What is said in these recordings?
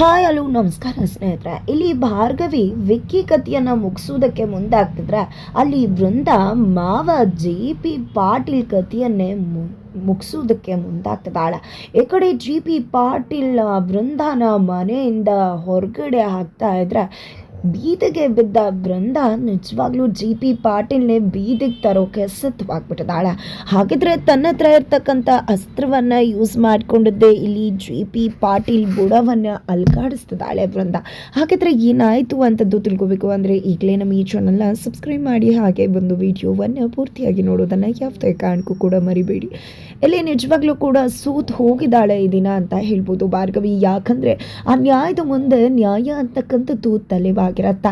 Hi, hello, ನಮಸ್ಕಾರ ಸ್ನೇಹಿತರೆ. ಇಲ್ಲಿ ಭಾರ್ಗವಿ ವಿಕ್ಕಿ ಕಥೆಯನ್ನು ಮುಗಿಸೋದಕ್ಕೆ ಮುಂದಾಗ್ತಿದ್ರೆ ಅಲ್ಲಿ ವೃಂದ ಮಾವ ಜೆ ಪಿ ಪಾಟೀಲ್ ಕಥೆಯನ್ನೇ ಮು, ಮುಗಿಸೋದಕ್ಕೆ ಮುಂದಾಗ್ತದಾಳ ಈ ಕಡೆ ಜಿ ಪಿ ಪಾಟೀಲ್ ವೃಂದಾನ ಮನೆಯಿಂದ ಹೊರಗಡೆ ಹಾಕ್ತಾ ಇದ್ರೆ ಬೀದಿಗೆ ಬಿದ್ದ ಬೃಂದ ನಿಜವಾಗ್ಲೂ ಜಿ ಪಿ ಪಾಟೀಲ್ನೇ ಬೀದಿಗೆ ತರೋಕೆ ಸಿದ್ಧವಾಗ್ಬಿಟ್ಟಿದ್ದಾಳೆ. ಹಾಗಿದ್ರೆ ತನ್ನ ಹತ್ರ ಇರ್ತಕ್ಕಂಥ ಅಸ್ತ್ರವನ್ನು ಯೂಸ್ ಮಾಡಿಕೊಂಡಿದ್ದೆ ಇಲ್ಲಿ ಜಿ ಪಿ ಪಾಟೀಲ್ ಬುಡವನ್ನು ಅಲ್ಗಾಡಿಸ್ತಿದ್ದಾಳೆ ಬೃಂದ ಹಾಗಿದ್ರೆ ಏನಾಯಿತು ಅಂತದ್ದು ತಿಳ್ಕೊಬೇಕು ಅಂದರೆ ಈಗಲೇ ನಮ್ಮ ಈ ಚಾನಲ್ನ ಸಬ್ಸ್ಕ್ರೈಬ್ ಮಾಡಿ ಹಾಗೆ ಒಂದು ವಿಡಿಯೋವನ್ನು ಪೂರ್ತಿಯಾಗಿ ನೋಡೋದನ್ನು ಯಾವುದೇ ಕಾರಣಕ್ಕೂ ಕೂಡ ಮರಿಬೇಡಿ. ಇಲ್ಲಿ ನಿಜವಾಗ್ಲೂ ಕೂಡ ಸೂತ್ ಹೋಗಿದ್ದಾಳೆ ಈ ದಿನ ಅಂತ ಹೇಳ್ಬೋದು ಭಾರ್ಗವಿ. ಯಾಕಂದರೆ ಆ ನ್ಯಾಯದ ಮುಂದೆ ನ್ಯಾಯ ಅಂತಕ್ಕಂಥದ್ದು ತಲೆವಾಗಿರತ್ತ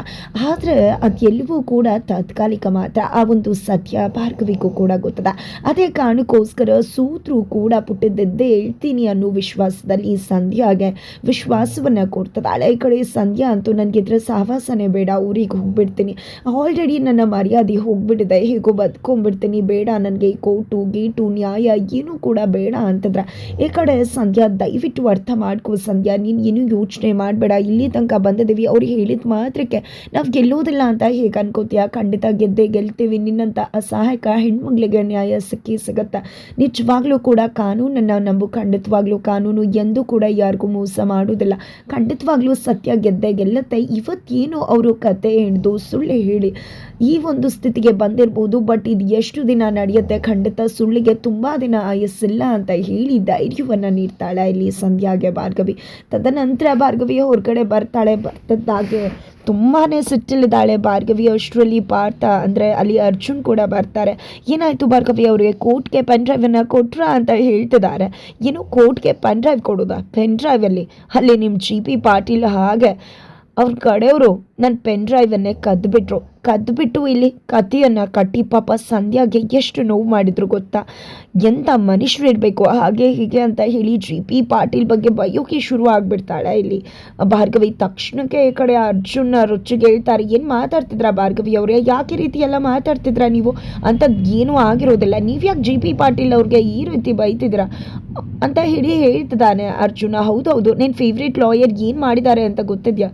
ಆದರೆ ಅದು ಎಲ್ಲವೂ ಕೂಡ ತಾತ್ಕಾಲಿಕ ಮಾತ್ರ. ಆ ಒಂದು ಸತ್ಯ ಭಾರ್ಗವಿಗೂ ಕೂಡ ಗೊತ್ತದ. ಅದೇ ಕಾರಣಕ್ಕೋಸ್ಕರ ಸೂತ್ರು ಕೂಡ ಪುಟ್ಟಿದ್ದದ್ದೇ ಹೇಳ್ತೀನಿ ಅನ್ನೋ ವಿಶ್ವಾಸದಲ್ಲಿ ಸಂಧ್ಯಾಗೆ ವಿಶ್ವಾಸವನ್ನು ಕೊಡ್ತದಾಳೆ ಈ ಕಡೆ ಸಂಧ್ಯಾ ಅಂತೂ ಇದ್ರ ಸಹವಾಸನೆ ಬೇಡ, ಊರಿಗೆ ಹೋಗ್ಬಿಡ್ತೀನಿ. ಆಲ್ರೆಡಿ ನನ್ನ ಮರ್ಯಾದೆ ಹೋಗ್ಬಿಟ್ಟಿದೆ, ಹೇಗೋ ಬದ್ಕೊಂಡ್ಬಿಡ್ತೀನಿ. ಬೇಡ ನನಗೆ ಕೋಟು ಗೀಟು, ನ್ಯಾಯ ಏನೂ ಕೂಡ ಬೇಡ ಅಂತಂದ್ರೆ. ಈ ಕಡೆ ಸಂಧ್ಯಾ ದಯವಿಟ್ಟು ಅರ್ಥ ಮಾಡ್ಕೋ ಸಂಧ್ಯಾ, ನೀನು ಏನೂ ಯೋಚನೆ ಮಾಡಬೇಡ. ಇಲ್ಲಿ ತನಕ ಬಂದಿದ್ದೀವಿ ಅವ್ರಿಗೆ ಹೇಳಿದ ಮಾತ್ರಕ್ಕೆ. ನಾವು ಗೆಲ್ಲೋದಿಲ್ಲ ಅಂತ ಹೇಗೆ ಅನ್ಕೋತೀಯ? ಖಂಡಿತ ಗೆದ್ದೆ ಗೆಲ್ತೀವಿ. ನಿನ್ನಂಥ ಅಸಹಾಯಕ ಹೆಣ್ಮಗಳಿಗೆ ನ್ಯಾಯ ಸಿಕ್ಕಿ ಸಿಗತ್ತೆ. ನಿಜವಾಗ್ಲೂ ಕೂಡ ಕಾನೂನನ್ನು ನಂಬು, ಖಂಡಿತವಾಗ್ಲೂ ಕಾನೂನು ಎಂದೂ ಕೂಡ ಯಾರಿಗೂ ಮೋಸ ಮಾಡೋದಿಲ್ಲ ಖಂಡಿತವಾಗ್ಲೂ ಸತ್ಯ ಗೆದ್ದೇ ಗೆಲ್ಲತ್ತೆ. ಇವತ್ತೇನು ಅವರು ಕತೆ ಹಿಡಿದು ಸುಳ್ಳು ಹೇಳಿ ಈ ಒಂದು ಸ್ಥಿತಿಗೆ ಬಂದಿರ್ಬೋದು. ಬಟ್ ಇದು ಎಷ್ಟು ದಿನ ನಡೆಯುತ್ತೆ? ಖಂಡಿತ ಸುಳ್ಳಿಗೆ ತುಂಬ ದಿನ ಆಯಸ್ಸಿಲ್ಲ ಅಂತ ಹೇಳಿ ಧೈರ್ಯವನ್ನು ನೀಡ್ತಾಳೆ ಇಲ್ಲಿ ಸಂಧ್ಯಾಗೆ ಭಾರ್ಗವಿ. ತದನಂತರ ಭಾರ್ಗವಿ ಹೊರಗಡೆ ಬರ್ತಾಳೆ. ಬರ್ತದ್ದಾಗೆ ತುಂಬಾ ಸಿಟ್ಟಿಲಿದ್ದಾಳೆ ಭಾರ್ಗವಿ. ಅಷ್ಟರಲ್ಲಿ ಪಾರ್ಥ ಅಂದರೆ ಅಲ್ಲಿ ಅರ್ಜುನ್ ಕೂಡ ಬರ್ತಾರೆ. ಏನಾಯಿತು ಭಾರ್ಗವಿ ಅವರಿಗೆ? ಕೋರ್ಟ್ಗೆ ಪೆನ್ ಡ್ರೈವನ್ನು ಕೊಟ್ರ ಅಂತ ಹೇಳ್ತಿದ್ದಾರೆ. ಏನು ಕೋರ್ಟ್ಗೆ ಪೆನ್ ಡ್ರೈವ್ ಕೊಡೋದಾ? ಪೆನ್ ಡ್ರೈವಲ್ಲಿ ಅಲ್ಲಿ? ನಿಮ್ಮ ಜಿ ಪಿ ಪಾಟೀಲ್ ಹಾಗೆ. ಅವ್ರ ಕಡೆಯವರು ನನ್ನ ಪೆನ್ ಡ್ರೈವನ್ನೇ ಕದ್ದುಬಿಟ್ರು ಕದ್ದುಬಿಟ್ಟು ಇಲ್ಲಿ ಕಥೆಯನ್ನು ಕಟ್ಟಿ ಪಾಪ ಸಂಧ್ಯಾಗೆ ಎಷ್ಟು ನೋವು ಮಾಡಿದ್ರು ಗೊತ್ತಾ? ಎಂಥ ಮನುಷ್ಯರು ಇರಬೇಕು, ಹಾಗೆ ಹೀಗೆ ಅಂತ ಹೇಳಿ ಜಿ ಪಿ ಪಾಟೀಲ್ ಬಗ್ಗೆ ಬಯೋಕೆ ಶುರು ಆಗಿಬಿಡ್ತಾಳೆ ಇಲ್ಲಿ. ಭಾರ್ಗವಿ ತಕ್ಷಣಕ್ಕೆ ಈ ಕಡೆ ಅರ್ಜುನ್ ರುಚಿಗೆ ಹೇಳ್ತಾರೆ, ಏನು ಮಾತಾಡ್ತಿದ್ರ ಭಾರ್ಗವಿ ಅವರೇ? ಯಾಕೆ ರೀತಿ ಎಲ್ಲ ಮಾತಾಡ್ತಿದ್ರ ನೀವು? ಅಂಥದ್ದು ಏನೂ ಆಗಿರೋದಿಲ್ಲ. ನೀವು ಯಾಕೆ ಜಿ ಪಿ ಪಾಟೀಲ್ ಅವ್ರಿಗೆ ಈ ರೀತಿ ಬೈತಿದ್ರ ಅಂತ ಹೇಳಿ ಹೇಳ್ತಿದ್ದಾನೆ ಅರ್ಜುನ. ಹೌದೌದು ನಿನ್ನ ಫೇವ್ರೇಟ್ ಲಾಯರ್ ಏನು ಮಾಡಿದ್ದಾರೆ ಅಂತ ಗೊತ್ತಿದ್ಯಾ?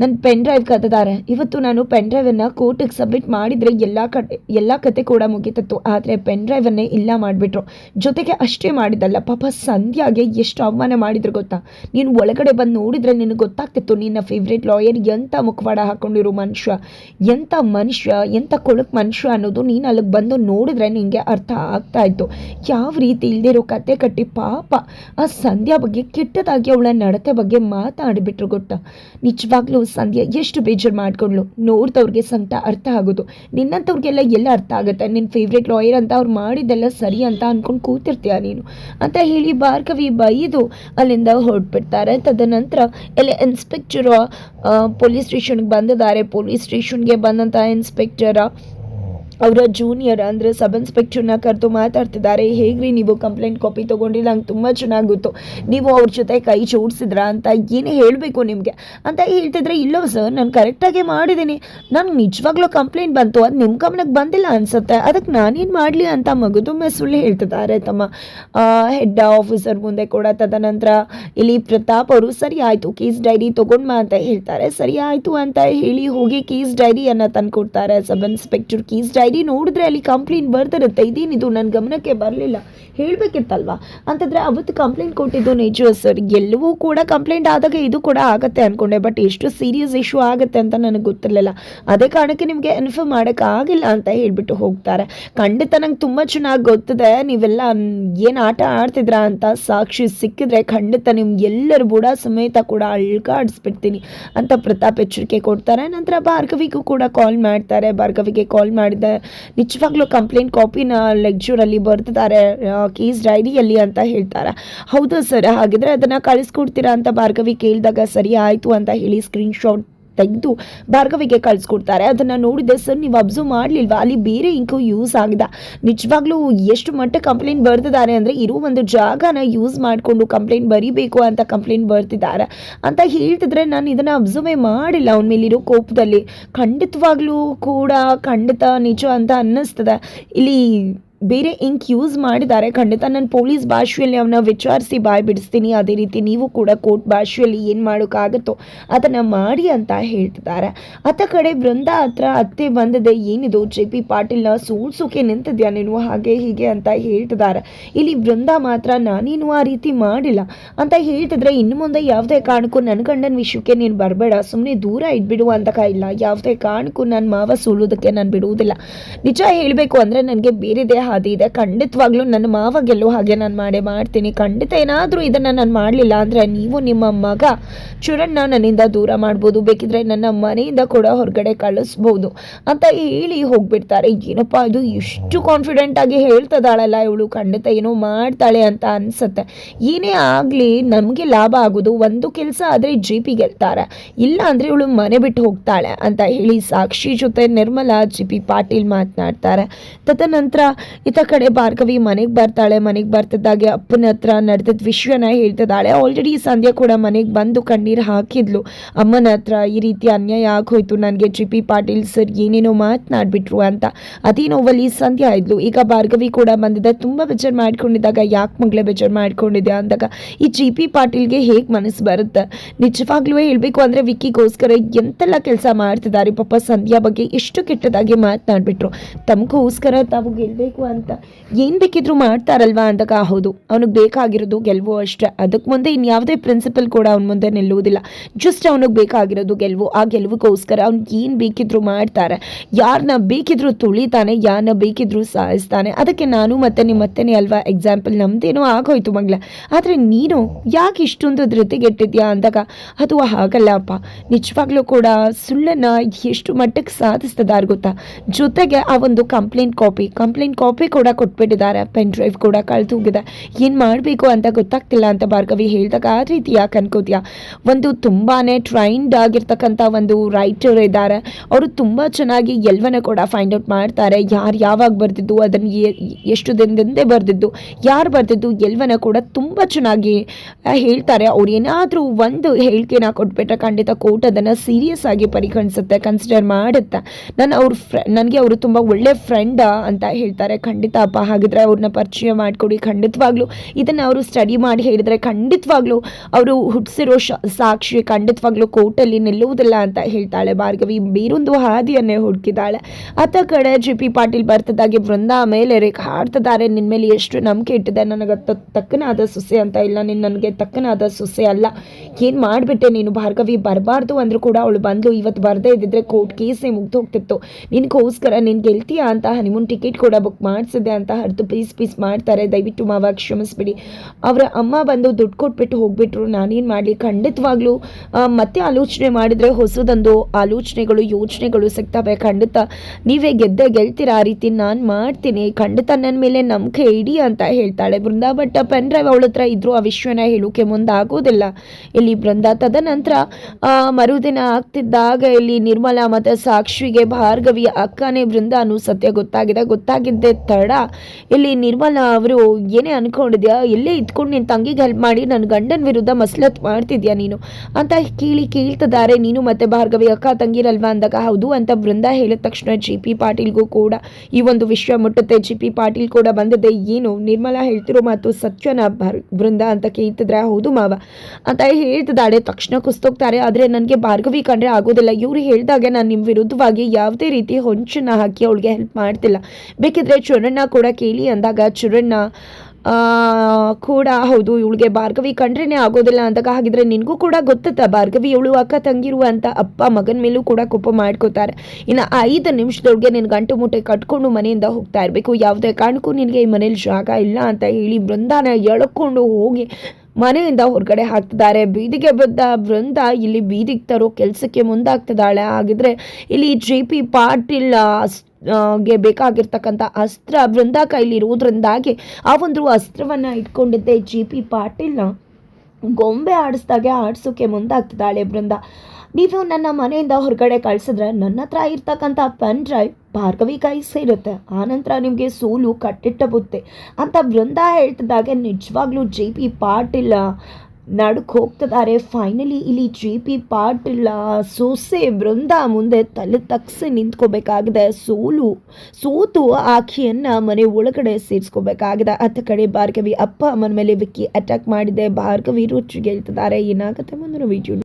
ನನ್ನ ಪೆನ್ ಡ್ರೈವ್ ಕತ್ತದಾರೆ ಇವತ್ತು ನಾನು ಪೆನ್ ಡ್ರೈವನ್ನು ಕೋರ್ಟಿಗೆ ಸಬ್ಮಿಟ್ ಮಾಡಿದರೆ ಎಲ್ಲ ಕಡೆ, ಎಲ್ಲ ಕತೆ ಕೂಡ ಮುಗೀತಿತ್ತು. ಆದರೆ ಪೆನ್ ಡ್ರೈವನ್ನೇ ಇಲ್ಲ ಮಾಡಿಬಿಟ್ರು. ಜೊತೆಗೆ ಅಷ್ಟೇ ಮಾಡಿದ್ದಲ್ಲ. ಪಾಪ ಸಂಧ್ಯಾಗೆ ಎಷ್ಟು ಅವಮಾನ ಮಾಡಿದ್ರು ಗೊತ್ತಾ? ನೀನು ಒಳಗಡೆ ಬಂದು ನೋಡಿದರೆ ನಿನಗೆ ಗೊತ್ತಾಗ್ತಿತ್ತು. ನಿನ್ನ ಫೇವ್ರೇಟ್ ಲಾಯರ್ ಎಂಥ ಮುಖವಾಡ ಹಾಕೊಂಡಿರೋ ಮನುಷ್ಯ? ಎಂಥ ಮನುಷ್ಯ? ಎಂಥ ಕೊಳಕ್ ಮನುಷ್ಯ ಅನ್ನೋದು ನೀನು ಅಲ್ಲಿಗೆ ಬಂದು ನೋಡಿದ್ರೆ ನಿನಗೆ ಅರ್ಥ ಆಗ್ತಾ ಇತ್ತು. ಯಾವ ರೀತಿ ಇಲ್ದಿರೋ ಕತೆ ಕಟ್ಟಿ ಪಾಪ ಆ ಸಂಧ್ಯಾ ಬಗ್ಗೆ ಕೆಟ್ಟದಾಗಿ ಅವಳ ನಡತೆ ಬಗ್ಗೆ ಮಾತಾಡಿಬಿಟ್ರು ಗೊತ್ತಾ? ನಿಜವಾಗ್ಲೂ ಸಂಧ್ಯಾ ಎಷ್ಟು ಬೇಜಾರು ಮಾಡ್ಕೊಂಡ್ಲು? ನೋಡ್ದವ್ರಿಗೆ ಸಂಕಟ ಅರ್ಥ ಆಗೋದು. ನಿನ್ನಂಥವ್ರಿಗೆಲ್ಲ ಎಲ್ಲ ಅರ್ಥ ಆಗುತ್ತೆ. ನಿನ್ನ ಫೇವ್ರೇಟ್ ಲಾಯರ್ ಅಂತ ಅವ್ರು ಮಾಡಿದ್ದೆಲ್ಲ ಸರಿ ಅಂತ ಅಂದ್ಕೊಂಡು ಕೂತಿರ್ತೀಯ ನೀನು? ಅಂತ ಹೇಳಿ ಭಾರ್ಗವಿ ಬೈದು ಅಲ್ಲಿಂದ ಹೊರಟ್ಬಿಡ್ತಾರೆ. ತದನಂತರ ಎಲ್ಲ ಇನ್ಸ್ಪೆಕ್ಟರ್ ಪೊಲೀಸ್ ಸ್ಟೇಷನ್ಗೆ ಬಂದಿದ್ದಾರೆ. ಪೊಲೀಸ್ ಸ್ಟೇಷನ್ಗೆ ಬಂದಂಥ ಇನ್ಸ್ಪೆಕ್ಟರ ಅವರ ಜೂನಿಯರ್ ಅಂದರೆ ಸಬ್ ಇನ್ಸ್ಪೆಕ್ಟರ್ನ ಕರೆದು ಮಾತಾಡ್ತಿದ್ದಾರೆ. ಹೇಗ್ರಿ ನೀವು ಕಂಪ್ಲೇಂಟ್ ಕಾಪಿ ತೊಗೊಂಡ್ರಿ ನಂಗೆ ತುಂಬ ಚೆನ್ನಾಗಿ ಗೊತ್ತು ನೀವು ಅವ್ರ ಜೊತೆ ಕೈ ಜೋಡಿಸಿದ್ರಾ ಅಂತ ಏನು ಹೇಳಬೇಕು ನಿಮಗೆ. ಅಂತ ಹೇಳ್ತಿದ್ರೆ, ಇಲ್ಲೋ ಸರ್ ನಾನು ಕರೆಕ್ಟಾಗಿ ಮಾಡಿದ್ದೀನಿ ನಂಗೆ ನಿಜವಾಗ್ಲೂ ಕಂಪ್ಲೇಂಟ್ ಬಂತು. ಅದು ನಿಮ್ಮ ಗಮನಕ್ಕೆ ಬಂದಿಲ್ಲ ಅನಿಸುತ್ತೆ. ಅದಕ್ಕೆ ನಾನೇನು ಮಾಡಲಿ ಅಂತ ಮಗದು ಸುಳ್ಳು ಹೇಳ್ತಿದ್ದಾರೆ ತಮ್ಮ. ಹೆಡ್ ಆಫೀಸರ್ ಮುಂದೆ ಕೂಡ ತದನಂತರ ಇಲ್ಲಿ ಪ್ರತಾಪ್ ಅವರು, ಸರಿ ಆಯಿತು ಕೇಸ್ ಡೈರಿ ತೊಗೊಂಡ್ಮಾ ಅಂತ ಹೇಳ್ತಾರೆ. ಸರಿ ಆಯಿತು ಅಂತ ಹೇಳಿ ಹೋಗಿ ಕೇಸ್ ಡೈರಿಯನ್ನು ತಂದುಕೊಡ್ತಾರೆ. ಸಬ್ ಇನ್ಸ್ಪೆಕ್ಟರ್ ಕೇಸ್ ಡೈರಿ ನೋಡಿದ್ರೆ ಅಲ್ಲಿ ಕಂಪ್ಲೇಂಟ್ ಬರ್ತಿರುತ್ತೆ. ಇದೇನಿದು? ನನ್ನ ಗಮನಕ್ಕೆ ಬರಲಿಲ್ಲ. ಹೇಳಬೇಕಿತ್ತಲ್ವಾ? ಅಂತಂದರೆ ಅವತ್ತು ಕಂಪ್ಲೇಂಟ್ ಕೊಟ್ಟಿದ್ದು ನಿಜ ಸರ್? ಎಲ್ಲವೂ ಕೂಡ ಕಂಪ್ಲೇಂಟ್ ಆದಾಗ ಇದು ಕೂಡ ಆಗುತ್ತೆ ಅಂದ್ಕೊಂಡೆ ಬಟ್ ಎಷ್ಟು ಸೀರಿಯಸ್ ಇಶ್ಯೂ ಆಗುತ್ತೆ ಅಂತ ನನಗೆ ಗೊತ್ತಿರಲಿಲ್ಲ. ಅದೇ ಕಾರಣಕ್ಕೆ ನಿಮಗೆ ಇನ್ಫಾರ್ಮ್ ಮಾಡೋಕ್ಕಾಗಿಲ್ಲ ಅಂತ ಹೇಳಿಬಿಟ್ಟು ಹೋಗ್ತಾರೆ. ಖಂಡಿತ ನಂಗೆ ತುಂಬ ಚೆನ್ನಾಗಿ ಗೊತ್ತಿದೆ. ನೀವೆಲ್ಲ ಏನು ಆಟ ಆಡ್ತಿದ್ರ ಅಂತ ಸಾಕ್ಷಿ ಸಿಕ್ಕಿದ್ರೆ ಖಂಡಿತ ನಿಮ್ಗೆಲ್ಲರ ಬುಡ ಸಮೇತ ಕೂಡ ಅಳ್ಕಾಡಿಸ್ಬಿಡ್ತೀನಿ ಅಂತ ಪ್ರತಾಪ್ ಎಚ್ಚರಿಕೆ ಕೊಡ್ತಾರೆ. ನಂತರ ಭಾರ್ಗವಿಗೂ ಕೂಡ ಕಾಲ್ ಮಾಡ್ತಾರೆ. ಭಾರ್ಗವಿಗೆ ಕಾಲ್ ಮಾಡಿದೆ ನಿಜವಾಗ್ಲೂ ಕಂಪ್ಲೇಂಟ್ ಕಾಪಿನ ಲೆಕ್ಚೂರಲ್ಲಿ ಬರ್ತಿದ್ದಾರೆ ಕೇಸ್ ಡೈರಿಯಲ್ಲಿ ಅಂತ ಹೇಳ್ತಾರೆ? ಹೌದಾ ಸರ್ ಹಾಗಿದ್ರೆ ಅದನ್ನು ಕಳಿಸ್ಕೊಡ್ತೀರಾ ಅಂತ ಭಾರ್ಗವಿ ಕೇಳಿದಾಗ ಸರಿ ಆಯಿತು ಅಂತ ಹೇಳಿ ಸ್ಕ್ರೀನ್ಶಾಟ್ ತೆಗೆದು ಭಾರ್ಗವಿಗೆ ಕಳಿಸ್ಕೊಡ್ತಾರೆ. ಅದನ್ನು ನೋಡಿದೆ ಸರ್, ನೀವು ಅಬ್ಸರ್ವ್ ಮಾಡಲಿಲ್ವಾ? ಅಲ್ಲಿ ಬೇರೆ ಇಂಕು ಯೂಸ್ ಆಗಿದೆ. ನಿಜವಾಗ್ಲೂ ಎಷ್ಟು ಮಟ್ಟ ಕಂಪ್ಲೇಂಟ್ ಬರ್ತಿದ್ದಾರೆ ಅಂದರೆ, ಇರೋ ಒಂದು ಜಾಗನ ಯೂಸ್ ಮಾಡಿಕೊಂಡು ಕಂಪ್ಲೇಂಟ್ ಬರೀಬೇಕು ಅಂತ ಕಂಪ್ಲೇಂಟ್ ಬರ್ತಿದ್ದಾರೆ. ಅಂತ ಹೇಳ್ತಿದ್ರೆ, ನಾನು ಇದನ್ನು ಅಬ್ಸರ್ವೇ ಮಾಡಿಲ್ಲ. ಅವನ ಮೇಲಿರೋ ಕೋಪದಲ್ಲಿ ಖಂಡಿತವಾಗ್ಲೂ ಕೂಡ ಖಂಡಿತ ನಿಜ ಅಂತ ಅನ್ನಿಸ್ತದೆ. ಇಲ್ಲಿ ಬೇರೆ ಇಂಕ್ ಯೂಸ್ ಮಾಡಿದ್ದಾರೆ. ಖಂಡಿತ ನಾನು ಪೊಲೀಸ್ ಭಾಷೆಯಲ್ಲಿ ಅವನ್ನ ವಿಚಾರಿಸಿ ಬಾಯ್ ಬಿಡಿಸ್ತೀನಿ. ಅದೇ ರೀತಿ ನೀವು ಕೂಡ ಕೋರ್ಟ್ ಭಾಷೆಯಲ್ಲಿ ಏನು ಮಾಡೋಕ್ಕಾಗುತ್ತೋ ಅದನ್ನು ಮಾಡಿ ಅಂತ ಹೇಳ್ತಿದ್ದಾರೆ. ಅತ್ತ ಕಡೆ ಬೃಂದ ಹತ್ರ ಅತ್ತೆ ಬಂದದೆ. ಏನಿದು? ಜೆ ಪಿ ಪಾಟೀಲ್ನ ಸೂಳ್ಸೋಕೆ ನಿಂತಿದ್ಯಾ ನೀನು? ಹಾಗೆ ಹೀಗೆ ಅಂತ ಹೇಳ್ತಿದ್ದಾರೆ. ಇಲ್ಲಿ ಬೃಂದ ಮಾತ್ರ, ನಾನೇನು ಆ ರೀತಿ ಮಾಡಿಲ್ಲ ಅಂತ ಹೇಳ್ತಿದ್ರೆ ಇನ್ನು ಮುಂದೆ ಯಾವುದೇ ಕಾರಣಕ್ಕೂ ನನ್ನ ಗಂಡನ ವಿಷಯಕ್ಕೆ ನೀನು ಬರಬೇಡ. ಸುಮ್ಮನೆ ದೂರ ಇಟ್ಬಿಡು ಅಂತ ಇಲ್ಲ. ಯಾವುದೇ ಕಾರಣಕ್ಕೂ ನನ್ನ ಮಾವ ಸುಳ್ಳೋದಕ್ಕೆ ನಾನು ಬಿಡುವುದಿಲ್ಲ. ನಿಜ ಹೇಳಬೇಕು ಅಂದರೆ ನನಗೆ ಬೇರೆದೇ ಹಾದಿ ಇದೆ. ಖಂಡಿತವಾಗ್ಲೂ ನನ್ನ ಮಾವ ಗೆಲ್ಲುವ ಹಾಗೆ ನಾನು ಮಾಡೇ ಮಾಡ್ತೀನಿ. ಖಂಡಿತ ಏನಾದರೂ ಇದನ್ನು ನಾನು ಮಾಡಲಿಲ್ಲ ಅಂದರೆ ನೀವು ನಿಮ್ಮ ಮಗ ಚುರಣ್ಣ ನನ್ನಿಂದ ದೂರ ಮಾಡ್ಬೋದು. ಬೇಕಿದ್ರೆ ನನ್ನ ಮನೆಯಿಂದ ಕೂಡ ಹೊರಗಡೆ ಕಳಿಸ್ಬೋದು ಅಂತ ಹೇಳಿ ಹೋಗ್ಬಿಡ್ತಾರೆ. ಏನಪ್ಪ ಇದು? ಇಷ್ಟು ಕಾನ್ಫಿಡೆಂಟ್ ಆಗಿ ಹೇಳ್ತದಾಳಲ್ಲ ಇವಳು. ಖಂಡಿತ ಏನೋ ಮಾಡ್ತಾಳೆ ಅಂತ ಅನಿಸುತ್ತೆ. ಏನೇ ಆಗಲಿ ನಮಗೆ ಲಾಭ ಆಗೋದು. ಒಂದು ಕೆಲಸ ಆದರೆ ಜಿ ಪಿ ಗೆಲ್ತಾರೆ. ಇಲ್ಲ ಅಂದರೆ ಇವಳು ಮನೆ ಬಿಟ್ಟು ಹೋಗ್ತಾಳೆ ಅಂತ ಹೇಳಿ ಸಾಕ್ಷಿ ಜೊತೆ ನಿರ್ಮಲಾ ಜಿ ಪಿ ಪಾಟೀಲ್ ಮಾತನಾಡ್ತಾರೆ. ತದನಂತರ ಇತ್ತ ಕಡೆ ಭಾರ್ಗವಿ ಮನೆಗೆ ಬರ್ತಾಳೆ, ಮನೆಗೆ ಬರ್ತಿದ್ದಾಗೆ ಅಪ್ಪನ ಹತ್ರ ನಡೆದಿದ್ದ ವಿಷಯನ ಹೇಳ್ತಿದ್ದಾಳೆ. ಆಲ್ರೆಡಿ ಸಂಧ್ಯಾ ಕೂಡ ಮನೆಗೆ ಬಂದು ಕಣ್ಣೀರು ಹಾಕಿದ್ಲು. ಅಮ್ಮನ ಹತ್ರ ಈ ರೀತಿ ಅನ್ಯಾಯ ಆಗೋಯ್ತು, ನನಗೆ ಜಿ ಪಿ ಪಾಟೀಲ್ ಸರ್ ಏನೇನೋ ಮಾತನಾಡ್ಬಿಟ್ರು ಅಂತ. ಅದೇ ನೋವಲ್ಲಿ ಸಂಧ್ಯಾ ಇದ್ಲು. ಈಗ ಭಾರ್ಗವಿ ಕೂಡ ಬಂದಿದ್ದ ತುಂಬ ಬೇಜಾರು ಮಾಡ್ಕೊಂಡಿದ್ದಾಗ, ಯಾಕೆ ಮಗಳೇ ಬೇಜಾರು ಮಾಡ್ಕೊಂಡಿದ್ದೆ ಅಂದಾಗ, ಈ ಜಿ ಪಿ ಪಾಟೀಲ್ಗೆ ಹೇಗೆ ಮನಸ್ಸು ಬರುತ್ತೆ? ನಿಜವಾಗ್ಲೂ ಹೇಳಬೇಕು ಅಂದರೆ ವಿಕ್ಕಿಗೋಸ್ಕರ ಎಂತೆಲ್ಲ ಕೆಲಸ ಮಾಡ್ತಿದ್ದಾರೆ. ಪಾಪ ಸಂಧ್ಯಾ ಬಗ್ಗೆ ಎಷ್ಟು ಕೆಟ್ಟದಾಗಿ ಮಾತನಾಡ್ಬಿಟ್ರು. ತಮಗೋಸ್ಕರ ತಾವು ಗೆಲ್ಲಬೇಕು ಅಂತ. ಏನು ಬೇಕಿದ್ರು ಮಾಡ್ತಾರಲ್ವಾ ಅಂದಾಗ ಹೌದು. ಅವನಿಗೆ ಬೇಕಾಗಿರೋದು ಗೆಲುವು ಅಷ್ಟೇ. ಅದಕ್ಕೆ ಮುಂದೆ ಇನ್ಯಾವುದೇ ಪ್ರಿನ್ಸಿಪಲ್ ಕೂಡ ಅವನ ಮುಂದೆ ನಿಲ್ಲುವುದಿಲ್ಲ. ಜಸ್ಟ್ ಅವನಿಗೆ ಬೇಕಾಗಿರೋದು ಗೆಲುವು. ಆ ಗೆಲುವಿಗೋಸ್ಕರ ಅವ್ನಿಗೆ ಏನು ಬೇಕಿದ್ರು ಮಾಡ್ತಾರೆ. ಯಾರನ್ನ ಬೇಕಿದ್ರು ತುಳಿತಾನೆ ಯಾರನ್ನ ಬೇಕಿದ್ರು ಸಾಯಿಸ್ತಾನೆ. ಅದಕ್ಕೆ ನಾನು ಮತ್ತೆ ನಿಮ್ಮ ಅತ್ತೆನೇ ಅಲ್ವಾ ಎಕ್ಸಾಂಪಲ್ ನಮ್ದೇನೋ ಆಗೋಯ್ತು ಮಗ್ಲ ಆದರೆ ನೀನು ಯಾಕೆ ಇಷ್ಟೊಂದು ಧೃತಿಗೆಟ್ಟಿದ್ಯಾ ಅಂದಾಗ ಅದು ಹಾಗಲ್ಲಪ್ಪ ನಿಜವಾಗ್ಲೂ ಕೂಡ ಸುಳ್ಳನ್ನು ಎಷ್ಟು ಮಟ್ಟಕ್ಕೆ ಸಾಧಿಸ್ತದಾರ್ ಗೊತ್ತಾ? ಜೊತೆಗೆ ಆ ಒಂದು ಕಂಪ್ಲೇಂಟ್ ಕಾಪಿ ಕಂಪ್ಲೇಂಟ್ ಕಾಪಿ ಕೂಡ ಕೊಟ್ಬಿಟ್ಟಿದ್ದಾರೆ. ಪೆನ್ ಡ್ರೈವ್ ಕೂಡ ಕಳೆದು ಹೋಗಿದೆ ಏನು ಮಾಡಬೇಕು ಅಂತ ಗೊತ್ತಾಗ್ತಿಲ್ಲ ಅಂತ ಭಾರ್ಗವಿ ಹೇಳಿದಾಗ ಆ ರೀತಿ ಯಾಕೆ ಅನ್ಕೋತೀಯ ಒಂದು ತುಂಬಾ ಟ್ರೈನ್ಡ್ ಆಗಿರ್ತಕ್ಕಂಥ ಒಂದು ರೈಟರ್ ಇದ್ದಾರೆ. ಅವರು ತುಂಬ ಚೆನ್ನಾಗಿ ಎಲ್ವನ ಕೂಡ ಫೈಂಡ್ ಔಟ್ ಮಾಡ್ತಾರೆ. ಯಾರು ಯಾವಾಗ ಬರೆದಿದ್ದು ಅದನ್ನು ಎಷ್ಟು ದಿನದಿಂದೆ ಬರೆದಿದ್ದು, ಯಾರು ಬರೆದಿದ್ದು ಎಲ್ಲವನ್ನ ಕೂಡ ತುಂಬ ಚೆನ್ನಾಗಿ ಹೇಳ್ತಾರೆ. ಅವ್ರು ಏನಾದರೂ ಒಂದು ಹೇಳಿಕೆನ ಕೊಟ್ಬಿಟ್ರೆ ಖಂಡಿತ ಕೋರ್ಟ್ ಅದನ್ನು ಸೀರಿಯಸ್ ಆಗಿ ಪರಿಗಣಿಸುತ್ತೆ ಕನ್ಸಿಡರ್ ಮಾಡುತ್ತೆ. ನಾನು ಅವ್ರ ಫ್ರೆ ನನಗೆ ಅವರು ತುಂಬ ಒಳ್ಳೆ ಫ್ರೆಂಡ್ ಅಂತ ಹೇಳ್ತಾರೆ. ಖಂಡಿತ ಅಪ್ಪ, ಹಾಗಿದ್ರೆ ಅವ್ರನ್ನ ಪರಿಚಯ ಮಾಡಿಕೊಡಿ. ಖಂಡಿತವಾಗ್ಲೂ ಇದನ್ನು ಅವರು ಸ್ಟಡಿ ಮಾಡಿ ಹೇಳಿದರೆ ಖಂಡಿತವಾಗ್ಲೂ ಅವರು ಹುಟ್ಟಿಸಿರೋ ಸಾಕ್ಷಿ ಖಂಡಿತವಾಗ್ಲೂ ಕೋರ್ಟಲ್ಲಿ ನಿಲ್ಲುವುದಿಲ್ಲ ಅಂತ ಹೇಳ್ತಾಳೆ. ಭಾರ್ಗವಿ ಬೇರೊಂದು ಹಾದಿಯನ್ನೇ ಹುಡುಕಿದಾಳೆ. ಅತ್ತ ಕಡೆ ಜಿ ಪಿ ಪಾಟೀಲ್ ಬರ್ತದಾಗಿ ಬೃಂದ ಮೇಲೆ ಹಾಡ್ತಿದ್ದಾರೆ ನಿನ್ನ ಮೇಲೆ ಎಷ್ಟು ನಂಬಿಕೆ ಇಟ್ಟಿದೆ? ನನಗೆ ತಕ್ಕನಾದ ಸೊಸೆ ಅಂತ ಇಲ್ಲ. ನೀನು ನನಗೆ ತಕ್ಕನಾದ ಸೊಸೆ ಅಲ್ಲ. ಏನು ಮಾಡಿಬಿಟ್ಟೆ ನೀನು ಭಾರ್ಗವಿ? ಬರಬಾರ್ದು ಅಂದರೂ ಕೂಡ ಅವಳು ಬಂದು ಇವತ್ತು ಬರದೇ ಇದ್ದಿದ್ರೆ ಕೋರ್ಟ್ ಕೇಸೇ ಮುಗ್ದು ಹೋಗ್ತಿತ್ತು ನಿನಗೋಸ್ಕರ ನೀನು ಗೆಲ್ತೀಯಾ ಅಂತ ಹನಿಮೂನ್ ಟಿಕೆಟ್ ಕೂಡ ಬುಕ್ ಮಾಡಿಸಿದೆ ಅಂತ ಹರಿದು ಪೀಸ್ ಪೀಸ್ ಮಾಡ್ತಾರೆ, ದಯವಿಟ್ಟು ಮಾವ ಕ್ಷಮಿಸ್ಬಿಡಿ. ಅವರ ಅಮ್ಮ ಬಂದು ದುಡ್ಡು ಕೊಟ್ಬಿಟ್ಟು ಹೋಗ್ಬಿಟ್ರು, ನಾನೇನು ಮಾಡಲಿ? ಖಂಡಿತವಾಗ್ಲೂ ಮತ್ತೆ ಆಲೋಚನೆ ಮಾಡಿದರೆ ಹೊಸದೊಂದು ಆಲೋಚನೆಗಳು, ಯೋಚನೆಗಳು ಸಿಗ್ತವೆ, ಖಂಡಿತ. ನೀವೇ ಗೆದ್ದೆ ಗೆಲ್ತೀರಾ ಆ ರೀತಿ? ನಾನು ಮಾಡ್ತೀನಿ. ಖಂಡಿತ ನನ್ನ ಮೇಲೆ ನಂಬಿಕೆ ಇಡಿ ಅಂತ ಹೇಳ್ತಾಳೆ ಬೃಂದಾ. ಬಟ್ ಪೆನ್ ಡ್ರೈವ್ ಅವಳ ಹತ್ರ ಇದ್ರು ಆ ವಿಷಯನ ಹೇಳೋಕೆ ಮುಂದಾಗೋದಿಲ್ಲ. ಇಲ್ಲಿ ಬೃಂದಾ ತದನಂತರ ಮರುದಿನ ಆಗ್ತಿದ್ದಾಗ ಇಲ್ಲಿ ನಿರ್ಮಲಾ ಮತ್ತು ಸಾಕ್ಷಿಗೆ ಭಾರ್ಗವಿ ಅಕ್ಕನೇ ಬೃಂದಾನು ಸತ್ಯ ಗೊತ್ತಾಗಿದೆ. ಗೊತ್ತಾಗಿದ್ದೆ ತಡ ಇಲ್ಲಿ ನಿರ್ಮಲಾ ಅವರು ಏನೇ ಅನ್ಕೊಂಡಿದ್ಯಾ? ಎಲ್ಲೇ ಇದ್ಕೊಂಡು ನಿನ್ನ ತಂಗಿಗೆ ಹೆಲ್ಪ್ ಮಾಡಿ ನನ್ನ ಗಂಡನ ವಿರುದ್ಧ ಮಸಲತ್ ಮಾಡ್ತಿದ್ಯಾ ನೀನು? ಅಂತ ಕೇಳಿ ಕೇಳ್ತಿದ್ದಾರೆ. ನೀನು ಮತ್ತೆ ಭಾರ್ಗವಿ ಅಕ್ಕ, ತಂಗಿರಲ್ವಾ? ಅಂದಾಗ, ಹೌದು ಅಂತ ವೃಂದ ಹೇಳಿದ ತಕ್ಷಣ ಜಿ ಪಿ ಪಾಟೀಲ್ಗೂ ಕೂಡ ಈ ಒಂದು ವಿಷಯ ಮುಟ್ಟುತ್ತೆ. ಜಿ ಪಿ ಪಾಟೀಲ್ ಕೂಡ ಬಂದಿದೆ ಏನು? ನಿರ್ಮಲಾ ಹೇಳ್ತಿರೋ ಮಾತು ಸತ್ಯನ ಭಾರ್, ವೃಂದ ಅಂತ ಕೇಳ್ತಿದ್ರೆ? ಹೌದು ಮಾವ ಅಂತ ಹೇಳ್ತಿದ್ದಾಳೆ. ತಕ್ಷಣ ಕುಸ್ತೋಗ್ತಾರೆ. ಆದರೆ ನನಗೆ ಭಾರ್ಗವಿ ಕಂಡ್ರೆ ಆಗೋದಿಲ್ಲ. ಇವ್ರು ಹೇಳಿದಾಗೆ ನಾನು ನಿಮ್ಮ ವಿರುದ್ಧವಾಗಿ ಯಾವುದೇ ರೀತಿ ಹೊಂಚನ್ನ ಹಾಕಿ ಅವಳಿಗೆ ಹೆಲ್ಪ್ ಮಾಡ್ತಿಲ್ಲ. ಬೇಕಿದ್ರೆ ಚುರಣ್ಣ ಕೂಡ ಕೇಳಿ ಅಂದಾಗ, ಚುರಣ್ಣ ಕೂಡ ಹೌದು, ಇವಳಿಗೆ ಭಾರ್ಗವಿ ಕಂಡ್ರೇ ಆಗೋದಿಲ್ಲ ಅಂದಾಗ ಹಾಗಿದ್ರೆ ನಿನಗೂ ಕೂಡ ಗೊತ್ತತ್ತ ಭಾರ್ಗವಿ ಇವಳು ಅಕ್ಕ ತಂಗಿರುವಂಥ ಅಪ್ಪ ಮಗನ ಮೇಲೂ ಕೂಡ ಕೋಪ ಮಾಡ್ಕೋತಾರೆ. ಇನ್ನು ಐದು ನಿಮಿಷದೊಳಗೆ ನಿನ್ನ ಗಂಟು ಮೂಟೆ ಕಟ್ಕೊಂಡು ಮನೆಯಿಂದ ಹೋಗ್ತಾ ಇರಬೇಕು. ಯಾವುದೇ ಕಾರಣಕ್ಕೂ ನಿನಗೆ ಈ ಮನೇಲಿ ಜಾಗ ಇಲ್ಲ ಅಂತ ಹೇಳಿ ಬೃಂದಾನ ಎಳ್ಕೊಂಡು ಹೋಗಿ ಮನೆಯಿಂದ ಹೊರಗಡೆ ಹಾಕ್ತಿದ್ದಾರೆ. ಬೀದಿಗೆ ಬಿದ್ದ ಬೃಂದ ಇಲ್ಲಿ ಬೀದಿಗೆ ತರೋ ಕೆಲಸಕ್ಕೆ ಮುಂದಾಗ್ತಿದ್ದಾಳೆ. ಹಾಗಿದ್ರೆ ಇಲ್ಲಿ ಜೆ ಪಿ ಪಾಟೀಲ್ ಗೆ ಬೇಕಾಗಿರ್ತಕ್ಕಂಥ ಅಸ್ತ್ರ ವೃಂದ ಕೈಲಿ ಇರುವುದರಿಂದಾಗಿ ಆ ಒಂದು ಅಸ್ತ್ರವನ್ನು ಇಟ್ಕೊಂಡಿದ್ದೆ ಜಿ ಪಿ ಪಾಟೀಲ್ನ. ಗೊಂಬೆ ಆಡಿಸ್ದಾಗೆ ಆಡಿಸೋಕೆ ಮುಂದಾಗ್ತಿದ್ದಾಳೆ ಬೃಂದ ನೀವು ನನ್ನ ಮನೆಯಿಂದ ಹೊರಗಡೆ ಕಳಿಸಿದ್ರೆ ನನ್ನ ಹತ್ರ ಇರ್ತಕ್ಕಂಥ ಪೆನ್ ಡ್ರೈವ್ ಭಾರ್ಗವಿ ಕೈ ಸೇರುತ್ತೆ. ಆನಂತರ ನಿಮಗೆ ಸೋಲು ಕಟ್ಟಿಟ್ಟ ಬುತ್ತೆ. ಅಂತ ಬೃಂದ ಹೇಳ್ತಿದ್ದಾಗೆ ನಿಜವಾಗ್ಲೂ ಜೆ ಪಿ ಪಾಟೀಲ್ ನಡುಕ್ ಹೋಗ್ತಿದ್ದಾರೆ ಫೈನಲಿ ಇಲ್ಲಿ ಜೆ ಪಿ ಪಾಟೀಲ ಸೊಸೆ ಬೃಂದ ಮುಂದೆ ತಲೆ ತಗ್ಸಿ ನಿಂತ್ಕೋಬೇಕಾಗಿದೆ. ಸೋಲು, ಸೋತು ಆಕೆಯನ್ನ ಮನೆ ಒಳಗಡೆ ಸೇರಿಸ್ಕೋಬೇಕಾಗಿದೆ. ಅತ್ತ ಕಡೆ ಭಾರ್ಗವಿ ಅಪ್ಪ ಅಮ್ಮನ ಮೇಲೆ ವಿಕ್ಕಿ ಅಟ್ಯಾಕ್ ಮಾಡಿದೆ. ಭಾರ್ಗವಿ ರುಚಿಗೆ ಹೇಳ್ತಿದ್ದಾರೆ ಏನಾಗುತ್ತೆ ಮುಂದಿನ ವಿಡಿಯೋ